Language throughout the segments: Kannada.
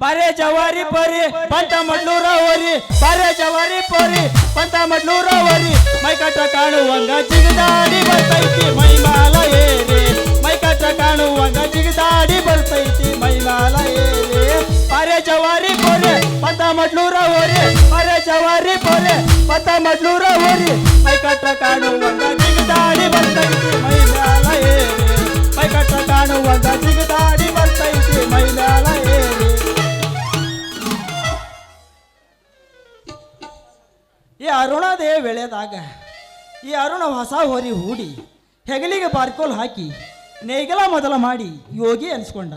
ಬಾರೆ ಜವಾರಿ ಪರಿ ಪಂತ ಮಡ್ಲೂರ ಓರಿ ಬಾರೆ ಜವಾರಿ ಪರಿ ಪಂತ ಮಡ್ಲೂರ ಓರಿ ಮೈ ಕಟ್ಟ ಕಾಣುವಂಗ ಜಿಗದಾಡಿ ಬರ್ತೈತಿ ಮೈ ಮಾಲ ಏರಿ ಮೈ ಕಟ್ಟ ಕಾಣುವಂಗ ಜಿಗದಾಡಿ ಬರ್ತೈತಿ ಮೈ ಮಾಲ ಏರಿ ಬಾರೆ ಜವಾರಿ ಪೊರೆ ಪಂತ ಮಡ್ಲೂರ ಓರಿ ಬಾರೆ ಜವಾರಿ ಪೊರೆ ಪಂತ ಮಡ್ಲೂರ ಓರಿ ಮೈ ಕಟ್ಟ ಕಾಣುವಂಗ ಜಿಗದಾಡಿ ಬರ್ತೈತಿ ಮೈ ಮ್ಯಾಲ ಏರಿ ಮೈ ಕಟ್ಟ ಕಾಣುವಂಗ ಜಿಗದಾಡಿ ಬರ್ತೈತಿ ಮೈ ಮ್ಯಾಲ ಏರಿ ಈ ಅರುಣದೇ ವೇಳೆದಾಗ ಈ ಅರುಣ ಹೊಸ ಹೊರಿ ಹೂಡಿ, ಹೆಗಲಿಗೆ ಬಾರ್ಕೋಲ್ ಹಾಕಿ, ನೇಗಲ ಮೊದಲ ಮಾಡಿ ಯೋಗಿ ಅನಿಸ್ಕೊಂಡ.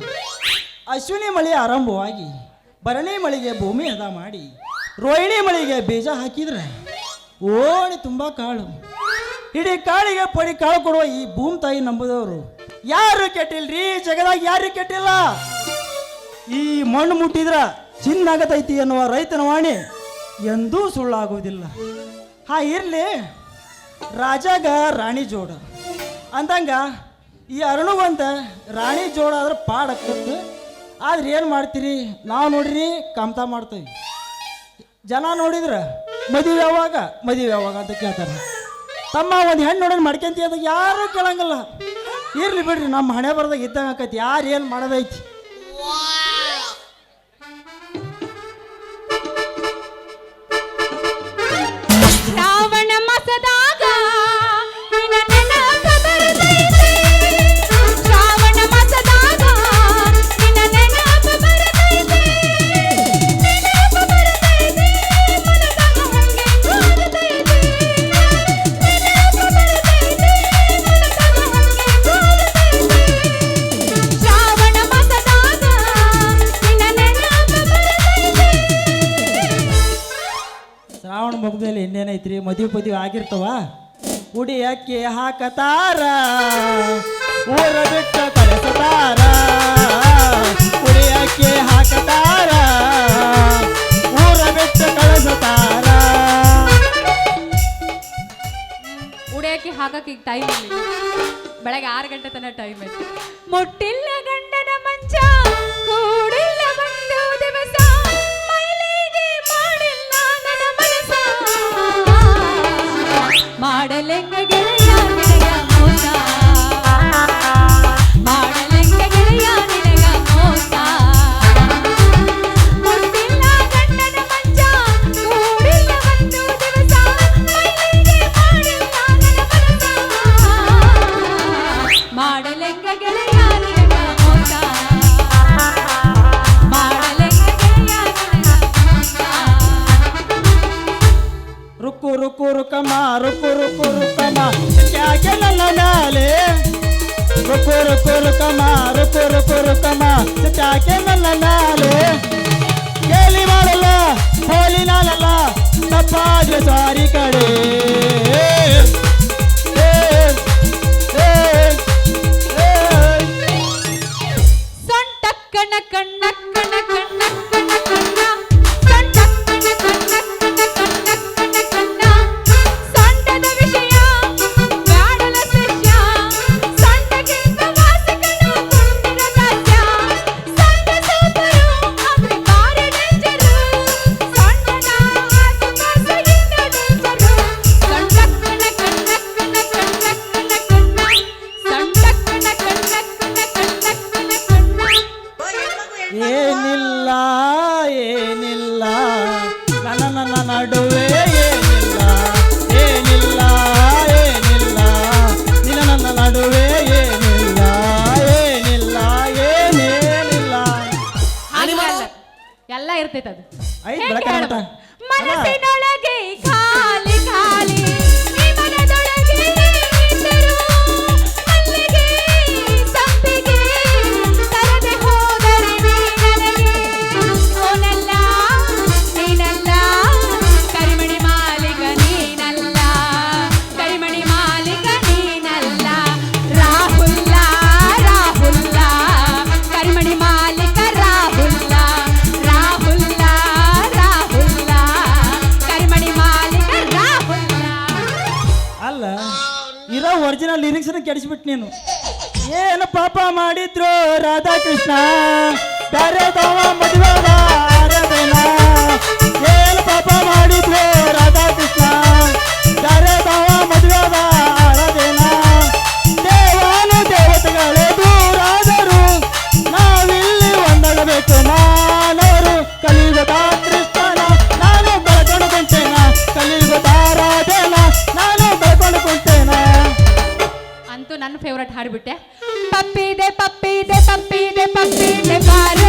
ಅಶ್ವಿನಿ ಮಳೆ ಆರಂಭವಾಗಿ, ಭರಣಿ ಮಳೆಗೆ ಭೂಮಿ ಹದ ಮಾಡಿ, ರೋಹಿಣಿ ಮಳೆಗೆ ಬೀಜ ಹಾಕಿದ್ರೆ, ಓಣಿ ತುಂಬ ಕಾಳು. ಇಡೀ ಕಾಳಿಗೆ ಪಡಿ ಕಾಳು ಕೊಡುವ ಈ ಭೂಮಿ ತಾಯಿ ನಂಬುದವರು, ಯಾರು ಕೆಟ್ಟಿಲ್ರಿ? ಜಗದಾಗ ಯಾರು ಕೆಟ್ಟಿಲ್ಲ? ಈ ಮಣ್ಣು ಮುಟ್ಟಿದ್ರ ಚಿನ್ನಾಗತೈತಿ ಎನ್ನುವ ರೈತನ ವಾಣಿ ಎಂದೂ ಸುಳ್ಳಾಗೋದಿಲ್ಲ. ಹಾ, ಇರಲಿ. ರಾಜಾಗ ರಾಣಿ ಜೋಡ. ಅಂದಂಗ ಈ ಅರುಣವಂತ ರಾಣಿ ಜೋಡ ಆದ್ರೆ ಪಾಡಕ್ಕತ್ತು ಆದ್ರೆ ಏನು ಮಾಡ್ತೀರಿ? ನಾವು ನೋಡ್ರಿ ಕಮ್ತಾ ಮಾಡ್ತೀವಿ. ಜನ ನೋಡಿದ್ರೆ, ಮದುವೆ ಯಾವಾಗ? ಮದುವೆ ಯಾವಾಗ ಅಂತ ಕೇಳ್ತಾರೆ. ತಮ್ಮ ಒಂದು ಹೆಣ್ಣು ನೋಡಿ ಮಾಡ್ಕೊಂತೀಯ ಯಾರು ಯಾರೂ ಕೇಳಂಗಿಲ್ಲ. ಇರಲಿ ಬಿಡ್ರಿ, ನಮ್ಮ ಹಣೆ ಬರ್ದಾಗ ಇದ್ದಂಗೆ ಆಕೈತಿ. ಯಾರು ಏನು ಮಾಡೋದೈತಿ? ಉಡಿ ಅಕ್ಕಿ ಹಾಕತಾರ ಊರ ಬಿಟ್ಟ ಕಳಿಸತಾರ ಉಡಿ ಅಕ್ಕಿ ಹಾಕತಾರ ಊರ ಬಿಟ್ಟ ಕಳಿಸತಾರ. ಉಡಿಯಕ್ಕೆ ಹಾಕಕ್ಕೆ ಈಗ ಟೈಮ್ ಬೆಳಗ್ಗೆ ಆರು ಗಂಟೆ ತನಕ ಟೈಮ್ ಐತಿ. ಮುಟ್ಟಿಲ್ಲ ಗಂಡನ ಮಂಚ, ಕೂಡಿಲ್ಲ ಬಂದು ದಿವಸ, ಮೈಲಿಗೆ ಮಾಡಿಲ್ಲ ನನ್ನ ಮನಸ ಮಾಡಲೆಂಗ আর করো করো ಅದಕ್ಕೆ ಎಡಿಸ್ಬಿಟ್ಟು ನೀನು ಏನು ಪಾಪ ಮಾಡಿದ್ರು ರಾಧಾಕೃಷ್ಣ ಬೇರೆ ಮದುವೆ ಏನು ಪಾಪ ಮಾಡಿದ್ರು ಫೇವ್ರೆಟ್ ಹಾಡ್ಬಿಟ್ಟೆ? ಪಪ್ಪಿದೆ ಪಪ್ಪಿದೆ ಪಪ್ಪಿದೆ ಪಪ್ಪಿದೆ ಬಾರಲ್ಲ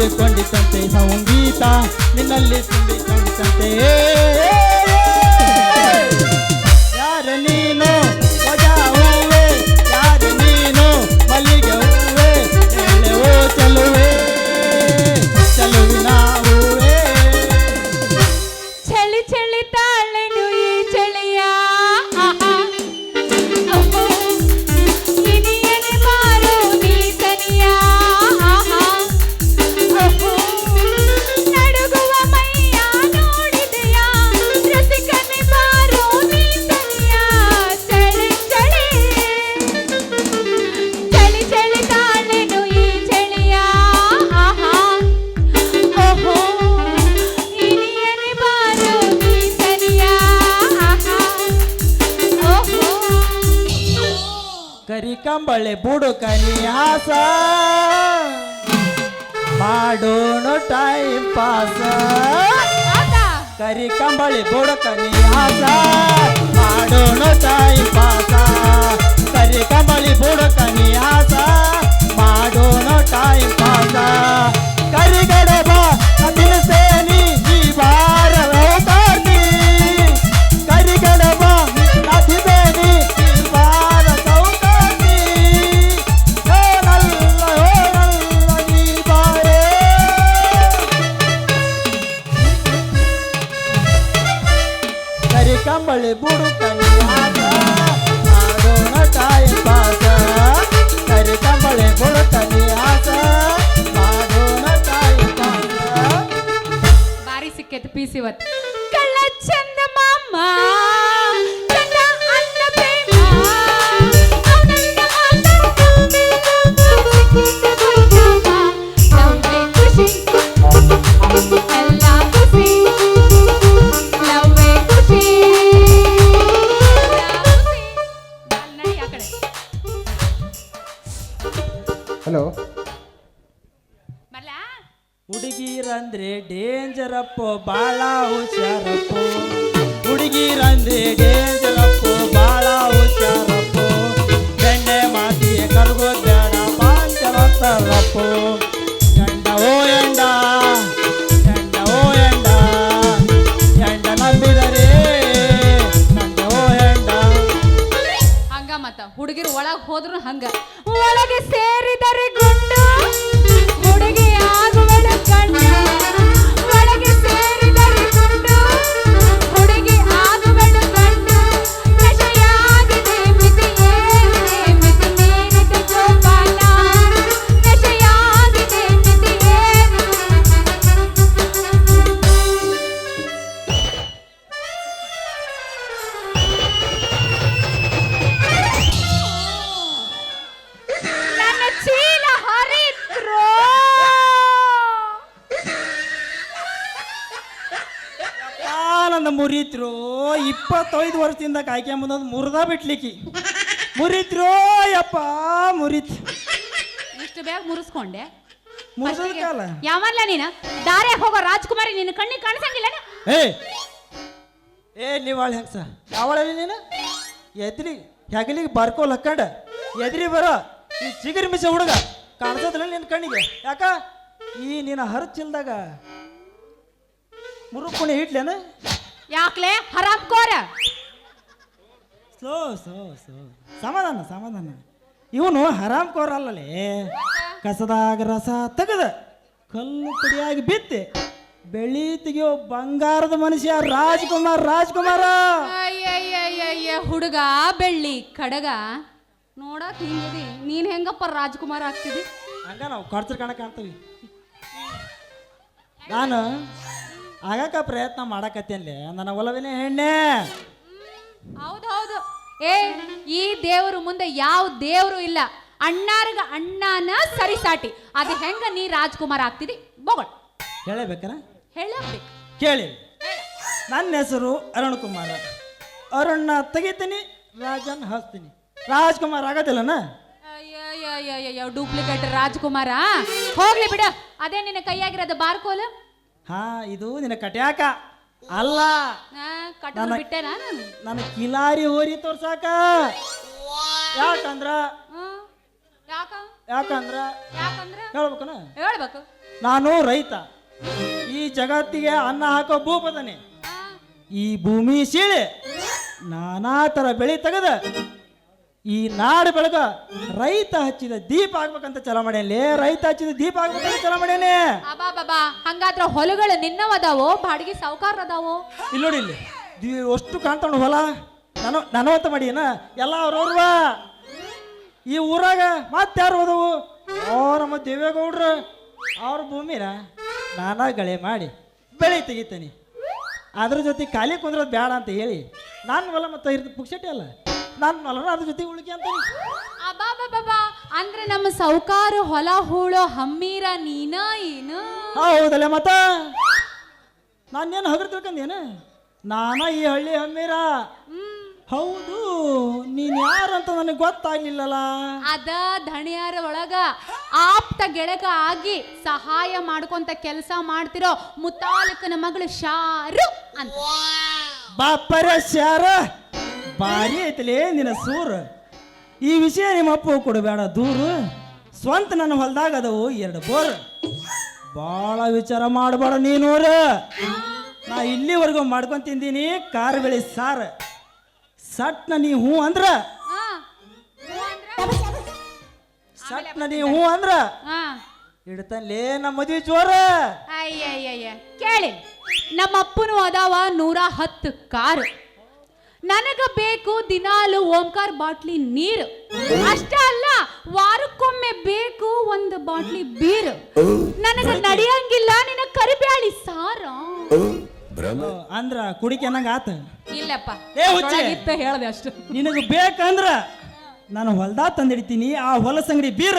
ನಿನ್ನಲ್ಲಿ ತುಂಬಿಕೊಂಡಿತ್ತಂತೆ ಸಂಗೀತ ನಿನ್ನಲ್ಲಿ ತುಂಬಿಕೊಂಡಿತ್ತಂತೆ ಕಂಬಳೆ ಬುಡುಕನಿ ಹಾಸ. ಮಾಡೋಣ ಟೈಮ್ ಪಾಸ ಆತಾ ಕರಿ ಕಂಬಳಿ ಬುಡುಕನಿ ಹಾಸ. ಮಾಡೋಣ ಟೈಮ್ ಪಾಸ ಕರಿ ಕಂಬಳಿ ಬುಡುಕನಿ ಹಾಸ. ಮಾಡೋಣ ಟೈಮ್ ಪಾಸ ಕರಿಗಡಬ ಕರಿ ಕಂಬಳಿ ಬುಡು ಕನಿ ಆಟ ಮಾಡೋಣ ಟೈಮ್ ಪಾಸ ಕರಿ ಕಂಬಳಿ ಬುಡು ಆಸ ಪಾಸ ಬಾರಿ ಸಿಕ್ಕೈತೆ ಪೀಸ್ ಇವತ್ತು. ಕಳ್ಳ ಚಂದ ಒಳಗ್ ನನ್ನ ಮುರಿತ್ರು ಇಪ್ಪತ್ತೈದು ವರ್ಷದಿಂದ ಕಾಯ್ಕೊಂಬಂದ ಮುರಿದ ಬಿಟ್ಲಿಕ್ಕಿ. ಮುರಿತ್ರು ಯಪ್ಪ ಮುರಿತ್. ಇಷ್ಟು ಬೇಗ ಮುರಿಸ್ಕೊಂಡೆ. ಮುರಿದ ಕಾಲ. ಯಾವಲ್ಲ ನೀನ? ದಾರೆ ಹೋಗೋ ರಾಜ್ಕುಮಾರಿ ನಿನ್ನ ಕಣ್ಣಿಗೆ ಕಾಣಿಸಂಗಿಲ್ಲ ಏ ಏ ನೀವಾಳ ಹೆಂಗ್ಸ? ಯಾವಳ ನೀನು? ಎದ್ರಿ ಹೆಗಲಿಗೆ ಬರ್ಕೋ ಲಕ್ಕಂಡ. ಎದ್ರಿ ಬರೋ ಈ ಚಿಗರಿ ಮಿಸ ಹುಡುಗ. ಕಾಣಿಸೋದಿಲ್ಲ ನಿನ್ನ ಕಣ್ಣಿಗೆ. ಯಾಕ? ಈ ನಿನ್ನ ಹರಚಿಲ್ದಾಗ ಮುರುಕುಣಿ ಹಿಡ್ಲೇನ ಯಾಕ್ಲೆ? ಹರಾಮ್ ಕೋರ ಸೋ ಸೋ ಸೋ. ಸಮಾಧಾನ ಸಮಾಧಾನ. ಇವನು ಹರಾಮ್ ಕೋರ ಅಲ್ಲಲೇ. ಕಸದಾಗ ರಸ ತೆಗದ ಕಲ್ಲು ಪುಡಿಯಾಗಿ ಬಿತ್ತೆ ಬೆಳಿ ತೆಗಿಯೋ ಬಂಗಾರದ ಮನುಷ್ಯ ರಾಜ್ಕುಮಾರ್ ರಾಜ್ಕುಮಾರ. ಅಯ್ಯಯ್ಯಯ್ಯಯ್ಯ ಹುಡುಗ ಬೆಳ್ಳಿ ಕಡಗ. ನೋಡಕ್ ಹಿಂಗಿದಿ. ನೀನ್ ಹೆಂಗಪ್ಪ ರಾಜ್ಕುಮಾರ್ ಆಗ್ತಿದಿ? ಹಂಗ ನಾವು ಖರ್ಚು ಕಾಣ ಕಾಣ್ತೀವಿ. ನಾನು ಆಗಾಕ ಪ್ರಯತ್ನ ಮಾಡಕತ್ತೇನ್ಲೆ ನನ್ನ ಒಲವಿನ ಹೆಣ್ಣೆ. ಹೌದು ಹೌದು ಏ ಈ ದೇವರು ಮುಂದೆ ಯಾವ ದೇವರು ಇಲ್ಲ. ಅಣ್ಣಾರ್ಗ ಅಣ್ಣನ ಸರಿಸಾಟಿ. ಅದು ಹೆಂಗ ನೀ ರಾಜ್ಕುಮಾರ್ ಆಗ್ತಿದಿ? ಬೋಗಳ್ ಹೇಳಬೇಕನ? ಹೇಳಬೇಕು. ಕೇಳಿ. ನನ್ನ ಹೆಸರು ಅರುಣ್ ಕುಮಾರ ಅರುಣ್ನ ತೆಗಿತೀನಿ ರಾಜನ್ ಹಾಸ್ತೀನಿ. ರಾಜ್ಕುಮಾರ್ ಆಗೋದಿಲ್ಲನ? ಡೂಪ್ಲಿಕೇಟ್ ರಾಜ್ಕುಮಾರ. ಹೋಗ್ಲಿ ಬಿಡ. ಅದೇ ನಿನ್ನ ಕೈಯಾಗಿರೋದು ಬಾರ್ಕೋಲು. ಹಾ ಇದು ನಿನ್ನ ಕಟ್ಯಾಕ. ಅಲ್ಲ ನಾನು. ನನ್ನ ಕಿಲಾರಿ ಹೋರಿ ತೋರ್ಸಾಕ. ಯಾಕಂದ್ರ. ಯಾಕ? ಯಾಕಂದ್ರ? ಯಾಕಂದ್ರ? ಹೇಳ್ಬೇಕನ? ಹೇಳ್ಬೇಕು. ನಾನು ರೈತ. ಈ ಜಗತ್ತಿಗೆ ಅನ್ನ ಹಾಕೋ ಭೂಪದನೆ. ಈ ಭೂಮಿ ಸೀಳೆ. ನಾನಾ ತರ ಬೆಳೆ ತೆಗೆದ. ಈ ನಾಡು ಬೆಳಗ ರೈತ ಹಚ್ಚಿದ ದೀಪ ಆಗ್ಬೇಕಂತ ಚಲ ಮಾಡ್ಯಾನೆ ರೈತ ಹಚ್ಚಿದ ದೀಪ ಆಗ್ಬೇಕಂತ ಚಲ ಮಾಡ್ಯಾನೆ ಅಬಾ ಬಾಬಾ ಹಂಗಾದ್ರ ಹೊಲಗಳು ನಿನ್ನವದಾವೋ? ಬಾಡಿಗೆ ಸಾವುಕಾರ ಅದಾವೋ ಇಲ್ಲಿ ನೋಡಿ ಇಲ್ಲಿ. ದಿ- ಅಷ್ಟು ಕಾಣ್ತಾವ ಹೊಲ. ನಾನು ನನವತ್ತ ಮಾಡಿನ ಎಲ್ಲ ಅವ್ರವ್ರವ ಈ ಊರಾಗ ಮತ್ತಾರು ಹೋದವು? ಓ ನಮ್ಮ ದೇವೇಗೌಡ್ರು. ಅವ್ರ ಭೂಮಿನ ನಾನಾ ಗಳೆ ಮಾಡಿ ಬೆಳೆ ತೆಗಿತೀನಿ. ಅದ್ರ ಜೊತೆ ಖಾಲಿ ಕುಂದ್ರೋದು ಬೇಡ ಅಂತ ಹೇಳಿ ನಾನು ಹೊಲ ಮತ್ತೆ ಇರ್ತ ಪುಕ್ಷಟಿ ಅಲ್ಲ. ನನ್ನ ಹೊಲನ ಅದ್ರ ಜೊತೆ ಉಳಿಕೆ ಅಂತ ಅಬಾ ಬಾಬಾ ಅಂದ್ರೆ ನಮ್ಮ ಸೌಕಾರ ಹೊಲ ಹೂಳೋ ಹಮ್ಮೀರ ನೀನ ಏನು? ಹೌದಲ್ಲ ಮತ್ತ? ನಾನೇನು ಹಗರ್ ತಿಳ್ಕಂದೇನು? ನಾನ ಈ ಹಳ್ಳಿ ಹಮ್ಮೀರ. ಹ್ಮ್ ಹೌದು ನೀನ್ ಯಾರಂತ ನನಗೆ ಗೊತ್ತಾಗ್ಲಿಲ್ಲಲ್ಲ ಅದ ಧಣಿಯರ ಒಳಗ ಆಪ್ತ ಗೆಳಗ ಆಗಿ ಸಹಾಯ ಮಾಡ್ಕೊಂತ ಕೆಲಸ ಮಾಡ್ತಿರೋ ಮುತಾಲಿಕನ ಮಗಳು ಶಾರು ಅಂತ. ಬಾಪರ ಶಾರ. ಭಾರಿ ಐತಲೇ ನಿನ್ನ ಸೂರ್. ಈ ವಿಷಯ ನಿಮ್ಮ ಅಪ್ಪ ಕೊಡಬೇಡ ದೂರು. ಸ್ವಂತ ನನ್ನ ಹೊಲ್ದಾಗ ಅದವು ಎರಡು ಬೋರ್. ಭಾಳ ವಿಚಾರ ಮಾಡಬೇಡ ನೀನೂರ. ನಾ ಇಲ್ಲಿವರೆಗೂ ಮಾಡ್ಕೊಂಡ್ ತಿಂದೀನಿ ಕಾರ್ ಬೆಳಿ ಸಾರ್. ಸಟ್ನ ನೀ ಹೂ ಅಂದ್ರ? ಸಟ್ನ ನೀ ಹೂ ಅಂದ್ರ? ಇಡ್ತಲ್ಲೇ ನಮ್ಮ ಮದ್ವಿ ಜೋರ. ಅಯ್ಯಯ್ಯಯ್ಯ. ಕೇಳಿ ನಮ್ಮ ಅಪ್ಪನು ಅದಾವ ನೂರ ಹತ್ತು ಕಾರು. ನನಗ ಬೇಕು ದಿನಾಲು ಓಂಕಾರ್ ಬಾಟ್ಲಿ ನೀರು. ಅಷ್ಟೇ ಅಲ್ಲ ವಾರಕ್ಕೊಮ್ಮೆ ಬೇಕು ಒಂದು ಬಾಟ್ಲಿ ಬೀರು. ನನಗ ನಡೆಯಂಗಿಲ್ಲ ನಿನ ಕರಿಬ್ಯಾಳಿ ಸಾರ. ಅಂದ್ರ ಕುಡಿಕೆ ಅನ್ನಂಗ ಆತ. ಇಲ್ಲಪ್ಪ ಏ ಹುಚ್ಚೆ. ಇತ್ತ ಹೇಳ್ದೆ ಅಷ್ಟು. ನಿನಗೆ ಬೇಕಂದ್ರ ನಾನು ಹೊಲ್ದಾಗ ತಂದಿಡ್ತೀನಿ ಆ ಹೊಲಸಂಗಡಿ ಬೀರ.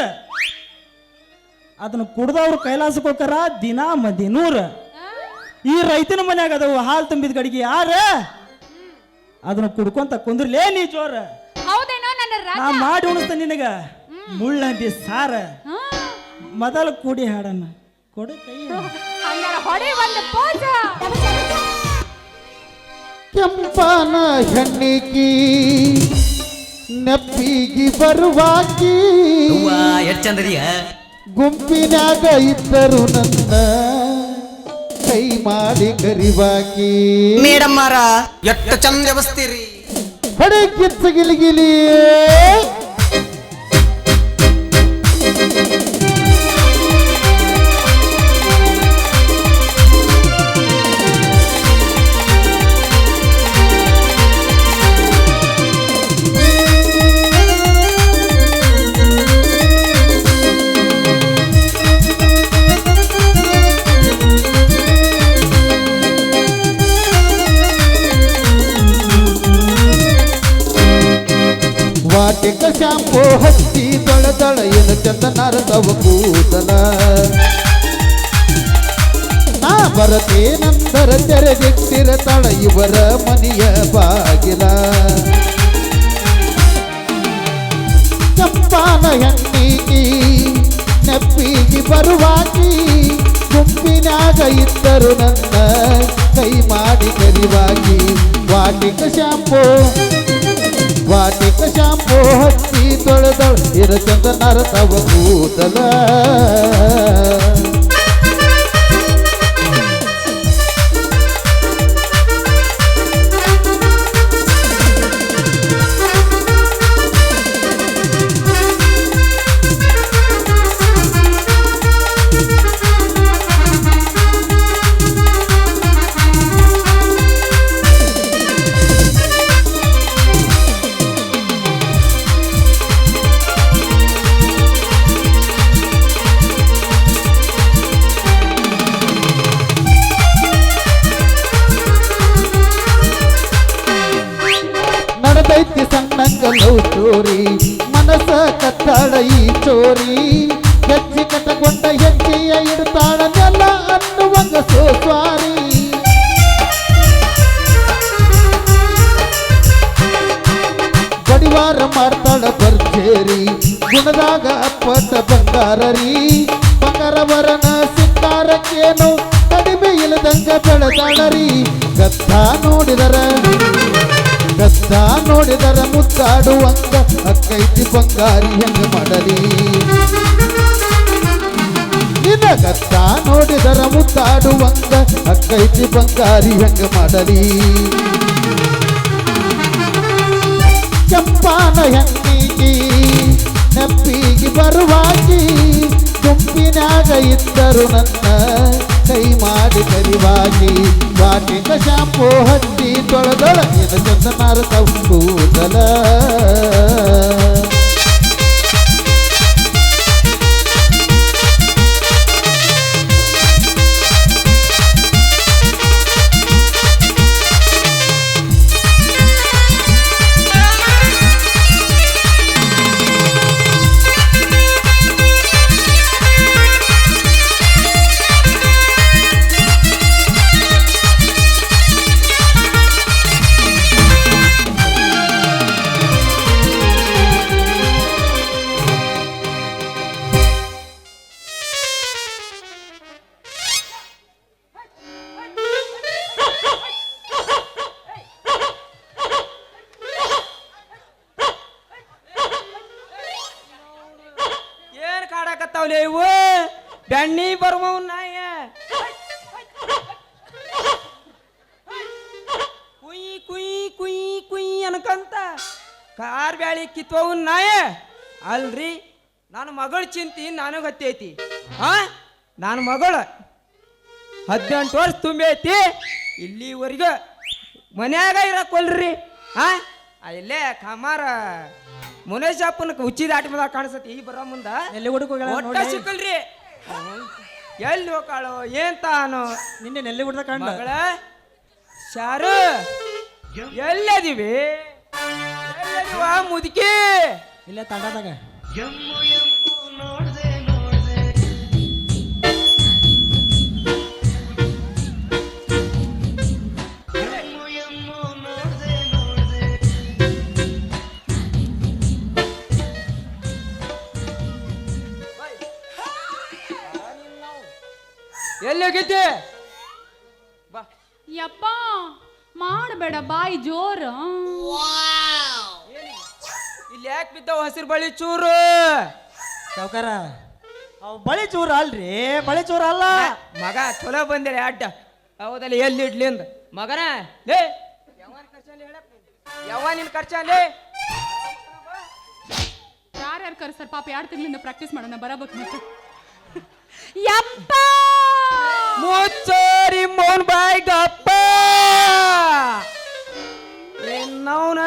ಅದನ್ನ ಕುಡ್ದವ್ರು ಕೈಲಾಸಕ್ಕೆ ದಿನಾ ದಿನ ಮದಿ ನೂರ. ಈ ರೈತನ ಮನ್ಯಾಗ ಅದವು ಹಾಲು ತುಂಬಿದ ಗಡಿಗೆ ಯಾರ? ಅದನ್ನ ಕುಡ್ಕೊಂತ ಕುಂದ್ರಲೇ ನೀ ಜೋರ ಹೌದೇನೋ ನನ್ನ ನಾ ರಾಜ ಮಾಡಿ ಉಣಿಸ್ತ ನಿನಗ. ಮುಳ್ಳಂದಿ ಸಾರ. ಮೊದಲ ಕೂಡಿ ಹಾಡನ್ನ. ಕೊಡು ಕೈ. ಹಂಗಾರ ಹೊಡೆ ಒಂದು ಪೋಜ. ಕೆಂಪನ ಹೆಣ್ಣಿಗಿ ನೆಪ್ಪಿಗಿ ಬರುವಾಕಿ. ಎಷ್ಟ್ ಚಂದದಿಯ? ಗುಂಪಿನಾಗ ಇದ್ದರು ನನ್ನ. ಕೈ ಮಾಡಿ ಕರಿವಾಕಿ ಮೇಡಮ್ಮರ ಎಟ್ಟ ಎಷ್ಟು ಚಂದ ಬಸ್ತೀರಿ ಹೊಡೆ ಕಿಚ್ಚ ಗಿಲಿಗಿಲಿ ನಾರದವ ನಾ ಬರತೆ ಬರತೇನಂದರ ತೆರೆದಿಟ್ಟಿರ ತಳ ಇವರ ಮನೆಯ ಬಾಗಿಲ. ಚಪ್ಪಾನ ಹೆಣ್ಣಿಗಿ, ನೆಪ್ಪಿಗೆ ಬರುವಾಕಿ ಗುಂಪಿನಾಗ ಇದ್ದರು ನನ್ನ ಕೈ ಮಾಡಿ ಕರಿವಾಗಿ ವಾಟಿಕ ಶಾಂಪೋ. ವಾಟಿಕ ಶಾಂಪೋ ಹಚ್ಚಿ ತೊಳೆದಳು. ಇರ ಚಂದ ನರತವ ಕೂದಲ. ನೆಲ ಅನ್ನುವಂಗ ಸೋಸ್ವಾರಿ ಗಡಿವಾರ ಮಾಡ್ತಾಳ ಭರ್ಜೇರಿ ಗುಣದಾಗ ಅಪ್ಪಟ ಬಂಗಾರರಿ. ಬಂಗಾರವರನ ಸಿಂಗಾರಕ್ಕೇನು ಕಡಿಮೆ ಇಲ್ಲದಂಗ ಬೆಳೆದಾಳರಿ. ಗತ್ತ ನೋಡಿದರ ಗತ್ತ ನೋಡಿದರ ಮುದ್ದಾಡುವಂಗ ಅಕ್ಕೈತಿ ಬಂಗಾರಿ ಹೆಂಗ ಮಾಡಲಿ. ನಿನ್ನ ಗತ್ತ ನೋಡಿದರ ಮುದ್ದಾಡುವಂಗ ಅಕ್ಕೈತಿ ಬಂಗಾರಿ, ಹೆಂಗ ಮಾಡಲಿ? ಚಂಪಾನ ಹೆಣ್ಣಿಗೆ ನೆಪ್ಪಿಗೆ ಬರುವಾಗಿ ಗುಂಪಿನಾಗ ಇದ್ದರು ನನ್ನ ಕೈ ಮಾಡಿ ಕರಿವಾಗಿ ವಾಟಿಂಗ ಶಾಂಪು ಹಚ್ಚಿ ತೊಳೆದೊಳಗಿನ ಚಂದನಾರ ಕೂದಲ ಕಾಡಕತ್ತಾವ್ಲೆ ಇವು ಬೆಣ್ಣಿ ಬರ್ಮವ್ ನಾಯ. ಕುಯ್ ಕುಯ್ ಕುಯ್ ಕುಯ್ ಅನ್ಕಂತ ಕಾರ್ ಬ್ಯಾಳಿ ಕಿತ್ವವು ನಾಯ. ಅಲ್ರಿ, ನನ್ನ ಮಗಳ ಚಿಂತಿ ನನಗೆ ಹತ್ತೈತಿ. ಹಾ ನನ್ನ ಮಗಳು ಹದಿನೆಂಟು ವರ್ಷ ತುಂಬೈತಿ. ಇಲ್ಲಿವರೆಗೂ ಮನ್ಯಾಗ ಇರಕ್ಕೊಲ್ರಿ ಹಾ ಇಲ್ಲೇ ಕಮಾರ ಮುನೇಶಪ್ಪನ ಹುಚ್ಚಿ ದಾಟಿ ಮುಂದ ಕಾಣಿಸತಿ ಈ ಬರೋ ಮುಂದ ಎಲ್ಲಿ ಹುಡುಗ ಒಟ್ಟ ನೋಡಿ ಸಿಕ್ಕಲ್ರಿ. ಎಲ್ಲಿ ಹೋಗಾಳು ಏನ್ ತಾನು. ನಿನ್ನೆ ನೆಲ್ಲಿ ಹುಡ್ದ ಕಾಣ ಶಾರು ಎಲ್ಲದಿವಿ ಎಲ್ಲದಿವ ಮುದುಕಿ? ಇಲ್ಲ ತಂಡದಾಗ. ಎಲ್ಲಿ ಹೋಗಿದ್ದೆ ಬಾ. ಯಪ್ಪ ಮಾಡಬೇಡ ಬಾಯಿ ಜೋರ. ಇಲ್ಲಿ ಯಾಕೆ ಬಿದ್ದವ ಹಸಿರು ಬಳಿ ಚೂರು? ಸಾವ್ಕಾರ ಅವ್ ಬಳಿ ಚೂರ ಅಲ್ರಿ ಬಳಿ ಚೂರ ಅಲ್ಲ. ಮಗ ಚಲೋ ಬಂದಿರಿ ಅಡ್ಡ. ಹೌದಲ್ಲ ಎಲ್ಲಿ ಇಡ್ಲಿ ಅಂದ? ಮಗನ ಲೇ. ಯಾವ ನಿನ್ ಖರ್ಚಲ್ಲಿ ಯಾರ್ಯಾರು ಕರ್ಸರ್ ಪಾಪ ಎರಡು ತಿಂಗಳಿಂದ ಪ್ರಾಕ್ಟೀಸ್ ಮಾಡೋಣ ಬರಬೇಕು ಮತ್ತೆ. ಯಪ್ಪ! ಮುಚ್ಚೋರಿ ಮೋನ್ ಬಾಯ್ ಗಪ್ಪ ನವನ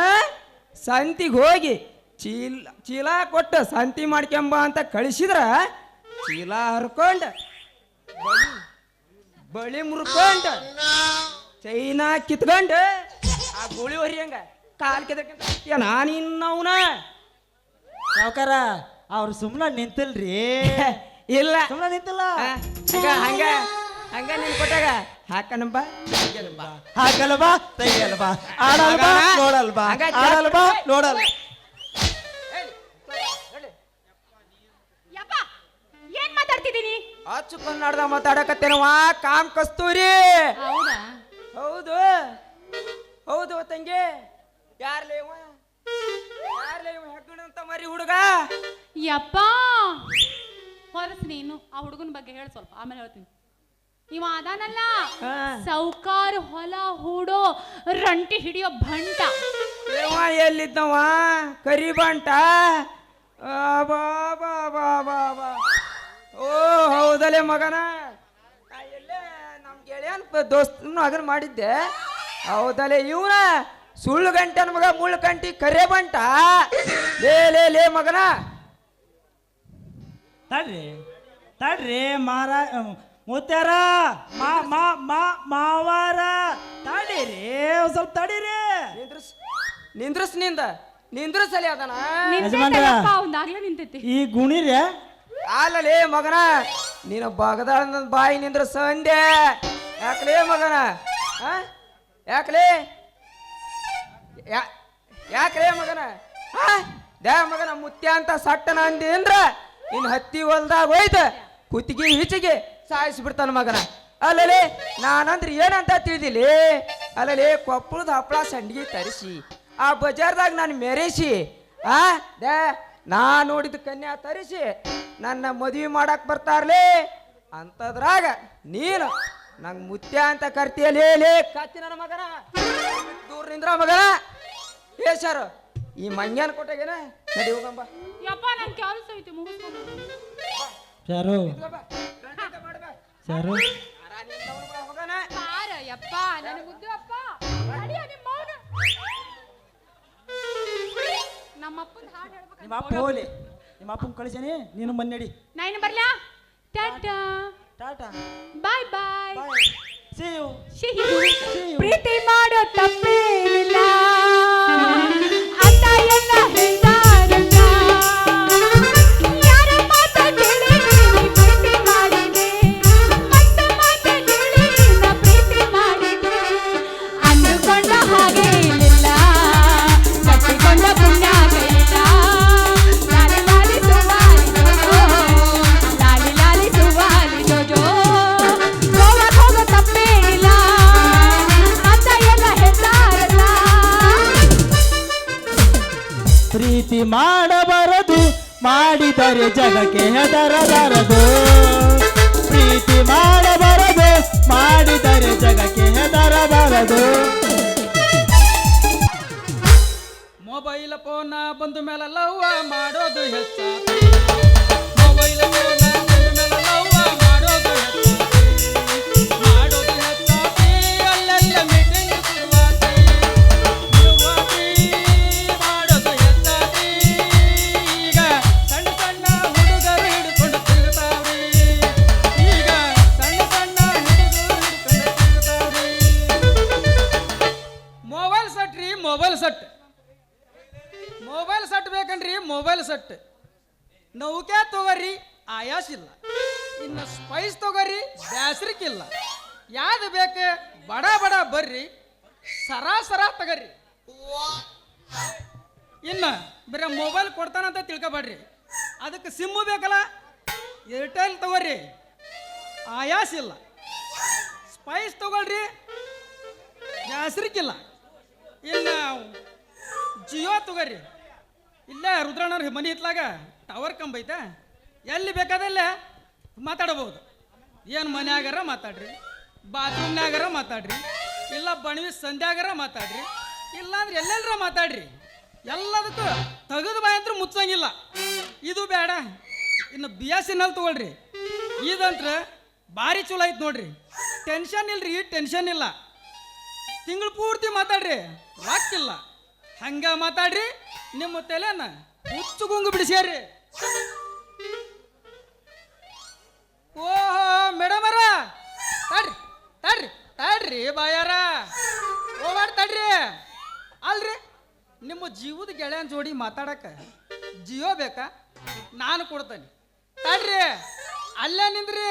ಸಂತಿಗೆ ಹೋಗಿ ಚೀಲ ಚೀಲ ಕೊಟ್ಟು ಸಂತಿ ಮಾಡ್ಕೊಂಬ ಅಂತ ಕಳಿಸಿದ್ರ ಚೀಲ ಹರ್ಕೊಂಡ ಬಳಿ ಮುರ್ಕೊಂಡು ಚೈನಾ ಕಿತ್ಕೊಂಡು ಆ ಗುಳಿ ಹೊರಿಯಂಗ ಕಾಲ್ ಕಿತ್ಕೊಂಡ ನಾನು ಇನ್ನವನ? ಸಾವ್ಕಾರ ಅವ್ರು ಸುಮ್ಮನೆ ನಿಂತಿಲ್ರಿ. ಇಲ್ಲ. ಸುಮ್ಮನೆ ನಿಂತಿಲ್ಲ. ಹಂಗ ಹಂಗ ನಿನ್ ಕೊಟ್ಟಾಗ? ಹಾಕನಂಬ? ಬಾ ಹಾಕಲ್ ಬಾ ತೆಗಿಯಲ್ ಬಾ ಆಡಲ್ ಬಾ ನೋಡಲ್ಲ ನೋಡಲ್ ಬಾ ಹಂಗ ಆಡಲ್ ಬಾ ಜಾಸ್ತಿ- ನೋಡಲ್ ಯಪ್ಪ ಏನ್ ಮಾತಾಡ್ತಿದ್ದೀನಿ? ಆಚು ಕನ್ನಡದ ಮಾತಾಡಕತ್ತೇನವ ಕಾಮ್ ಕಸ್ತೂರಿ. ಹೌದಾ? ಹೌದು. ಹೌದು ತಂಗಿ. ಯಾರ್ಲೇ ಇವ? ಯಾರ್ಲೇ ಇವ ಹೆಗ್ಗಣಂತ ಮರಿ ಹುಡುಗ? ಯಪ್ಪ! ಹೊರಸ್ ನೀನು ಆ ಹುಡುಗನ ಬಗ್ಗೆ ಹೇಳಿ ಸ್ವಲ್ಪ ಆಮೇಲೆ ಹೇಳ್ತೀನಿ. ಇವ ಅದಾನಲ್ಲ. ಸೌಕಾರ ಹೊಲ ಹೂಡೋ ರಂಟಿ ಹಿಡಿಯೋ ಭಂಟ ಇವ ಎಲ್ಲಿದ್ದವ ಕರಿ ಬಂಟ? ಆ, ಬಾ ಬಾ ಬಾ ಬಾ ಬಾ. ಓ ಹೌದಲೆ ಮಗನ. ಎಲ್ಲೇ ನಮ್ ಗೆಳೆಯನ್ ಪ- ದೋಸ್ತನು ಅದನ್ನ ಮಾಡಿದ್ದೆ. ಹೌದಲೆ ಇವನ? ಸುಳ್ಳು ಗಂಟೆ ಮಗ ಮುಳ್ಳು ಗಂಟಿ ಕರೆ ಬಂಟ. ಲೇ ಲೇ ಲೇ ಮಗನ. ತಡ್ರಿ ತಡ್ರಿ ಮಾರ ಮುತ್ಯಾರ ಮಾ ಮಾ ಮಾ ಮಾವಾರ ತಡೀರಿ ಒಂದ್ ಸ್ವಲ್ಪ ತಡೀರಿ ನಿಂದ್ರಸ್ ನಿಂದ್ರಸ್ನಿಂದ ನಿಂದ್ರು ಸಲಿ ಅದನ ಯಜಮಾನ್ರ. ಒಂದಾಗ್ಲೇ ನಿಂತೈತಿ ಈ ಗುಣಿರೆ ಅಲ್ಲಲೇ ಮಗನ ನೀನು ಬಗದಾಳ ಬಾಯಿ ನಿಂದ್ರ ಸಂದೆ ಯಾಕಲೇ ಮಗನ ಆ? ಯಾಕಲೇ ಯಾ- ಯಾಕಲೇ ಮಗನ ಆ? ದ್ಯಾ ಮಗನ ಮುತ್ಯ ಅಂತ ಸಟ್ಟನ ಅಂದಿ ಅಂದ್ರ ಹತ್ತಿ ಹೊಲ್ದಾಗ ಹೋಯ್ತ ಕುತ್ತಿಗೆ ಹಿಚಿಗೆ ಸಾಯಿಸ್ಬಿಡ್ತಾನ ಮಗನ. ಅಲ್ಲಲೇ ನಾನಂದ್ರೆ ಏನಂತ ತಿಳಿದಿಲಿ? ಅಲ್ಲಲೇ ಕೊಪ್ಪಳದ ಹಪ್ಪಳ ಸಂಡಿಗೆ ತರಿಸಿ ಆ ಬಜಾರ್ದಾಗ ನಾನು ಮೆರೆಸಿ ಆ ದೇ ನಾ ನೋಡಿದ ಕನ್ಯಾ ತರಿಸಿ ನನ್ನ ಮದುವೆ ಮಾಡಕ್ ಬರ್ತಾರ್ಲೇ? ಅಂತದ್ರಾಗ ನೀನು ನಂಗ್ ಮುತ್ಯ ಅಂತ ಕರ್ತಿಯಲ್ಲಿ ಲೇ ಕತ್ತಿ ನನ್ನ ಮಗನ. ದೂರ ನಿಂದ್ರ ಮಗನ. ಏ ಸರ್ ಈ ಮಂಗ್ಯಾನ ಕೊಟ್ಟಾಗೇನ ನಡಿ ಹೋಗಂಬ. ಯಪ್ಪ ನನ್ ಕೆಲಸ ಐತಿ ಮುಗಿಸ್ಕೊಂಡು ಹೋಗಣ ಪಾರ ಯಪ್ಪ ನನ್ನ ಮುದ್ದು ಅಪ್ಪ ನಿಮ್ಮ ಮೌನ. ನಮ್ಮಪ್ಪನ ಹಾಡು ಹೇಳ್ಬೇಕು ನಿಮ್ಮ ಅಪ್ಪ ಹೋಗ್ಲಿ. ನಿಮ್ಮ ಅಪ್ಪನ ಕಳಿಸೇನಿ ನೀನು ಮನ್ನಡಿ ನಾನು ಬರ್ಲಾ? Tata. Tata. Bye bye. See you. ಪ್ರೀತಿ ಮಾಡೋ ತಪ್ಪೇನಿಲ್ಲ. ಬ್ಯಾಸ್ರಿಕಿಲ್ಲ ಇಲ್ಲ, ಜಿಯೋ ತಗೋರಿ. ಇಲ್ಲ ರುದ್ರಣ್ಣವ್ರ ಮನೆ ಇತ್ಲಾಗ ಟವರ್ ಕಂಬೈತೆ ಎಲ್ಲಿ ಬೇಕಾದಲ್ಲ ಮಾತಾಡಬಹುದು ಏನು ಮನ್ಯಾಗಾರ ಮಾತಾಡ್ರಿ. ಬಾತ್ರೂಮ್ನಾಗಾರ ಮಾತಾಡ್ರಿ. ಇಲ್ಲ ಬಣವಿ ಸಂಧ್ಯಾಗಾರ ಮಾತಾಡ್ರಿ. ಇಲ್ಲಾಂದ್ರೆ ಎಲ್ಲೆಲ್ಲರ ಮಾತಾಡ್ರಿ. ಎಲ್ಲದಕ್ಕೂ ತೆಗೆದು ಬಾಯಿ ಅಂತೂ ಮುಚ್ಚಂಗಿಲ್ಲ. ಇದು ಬೇಡ. ಇನ್ನು ಬಿ ಎಸ್ ಎನ್ ಎಲ್ ತಗೊಳ್ರಿ. ಇದಂತ್ರ ಭಾರಿ ಚಲೋ ಐತೆ ನೋಡ್ರಿ. ಟೆನ್ಷನ್ ಇಲ್ರಿ ಟೆನ್ಷನ್ ಇಲ್ಲ. ತಿಂಗಳು ಪೂರ್ತಿ ಮಾತಾಡ್ರಿ. ರಾಕಿಲ್ಲ ಹಂಗ ಮಾತಾಡ್ರಿ, ನಿಮ್ಮ ತಲೆನ ಹುಚ್ಚು ಗುಂಗು ಬಿಡಿಸ್ಯಾರಿ ಓಹೋ ಮೇಡಮರ ತಡ್ರಿ ತಡ್ರಿ ತಡ್ರಿ ಬಾಯಾರ. ಓವಾಡ್ ತಡ್ರಿ. ಅಲ್ರಿ, ನಿಮ್ಮ ಜೀವದ ಗೆಳೆಯನ್ ಜೋಡಿ ಮಾತಾಡಕ ಜಿಯೋ ಬೇಕಾ? ನಾನು ಕೊಡ್ತೇನೆ. ತಡ್ರಿ, ಅಲ್ಲೇ ನಿಂದ್ರಿ.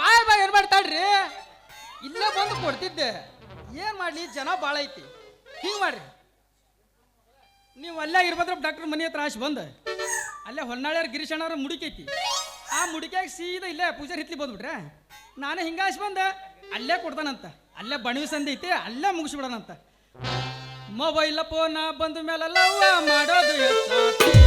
ಬಾಯ್ ಬಾಯ್, ಏನ್ ಮಾಡ್ತಾಡ್ರಿ ಇಲ್ಲೇ ಬಂದು ಕೊಡ್ತಿದ್ದೆ. ಏನ್ ಮಾಡ್ಲಿ? ಜನ ಭಾಳ ಐತಿ. ಹಿಂಗ್ ಮಾಡ್ರಿ. ನೀವು ಅಲ್ಲೇ ಇರ್ಬದ್ರ ಡಾಕ್ಟರ್ ಮನೆ ಹತ್ರ ಆಶ್ ಬಂದ. ಅಲ್ಲೇ ಹೊನ್ನಾಳ್ಯಾರ ಗಿರೀಶಣ್ಣವ್ರ ಮುಡಿಕೈತಿ. ಆ ಮುಡಿಕ್ಯಾಗ ಸೀದಾ ಇಲ್ಲೇ ಪೂಜಾರಿ ಹಿತ್ಲಿ ಬಂದ್ಬಿಟ್ರೆ? ನಾನು ಹಿಂಗಾಶ್ ಬಂದ. ಅಲ್ಲೇ ಕೊಡ್ತಾನಂತ. ಅಲ್ಲೇ ಬಣವಿ ಸಂದಿ ಐತಿ, ಅಲ್ಲೇ ಮುಗಿಸ್ಬಿಡೋಣಂತ. ಮೊಬೈಲ್ ಫೋನ್ ಬಂದ ಮೇಲೆ ಮಾಡೋದು